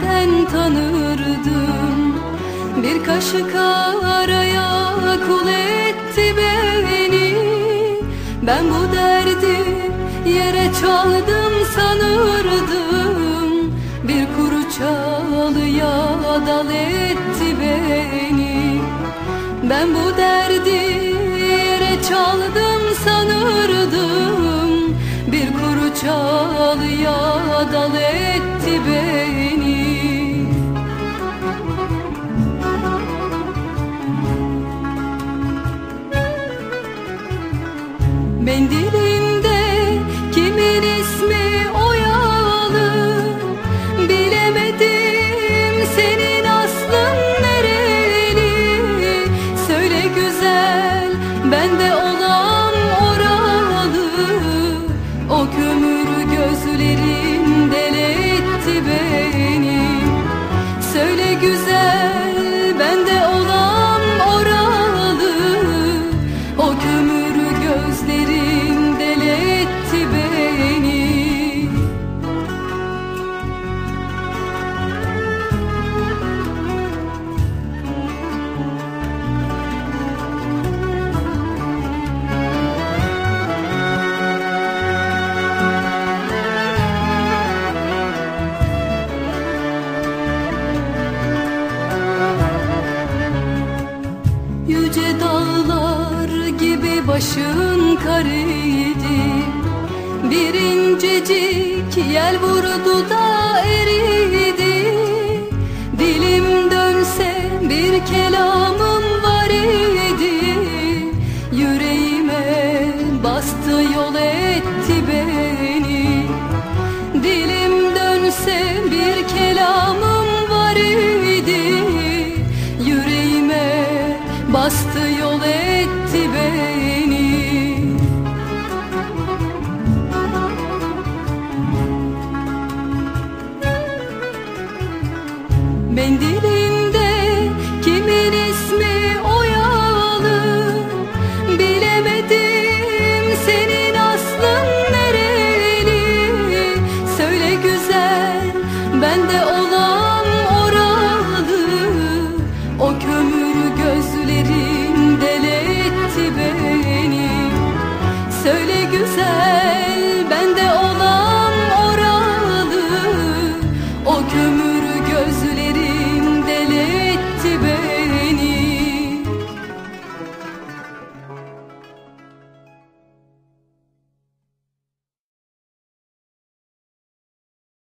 nereden tanırdım Bir kaşık araya kul etti beni. Ben bu derdi yere çaldım sanırdım. Bir kuru çalıya dal etti beni. Ben bu derdi yere çaldım sanırdım. Bir kuru çalıya dal etti beni. Mendilinde kimin ismi oyalı? Bilemedim senin aslın nereli? Söyle güzel bende olan başın kariydi Bir incecik yel vurdu da eridi. Dilim dönse bir kelamım var idi. Yüreğime bastı yol etti beni. Dilim dönse bir kelamım var idi. Yüreğime bastı yol etti beni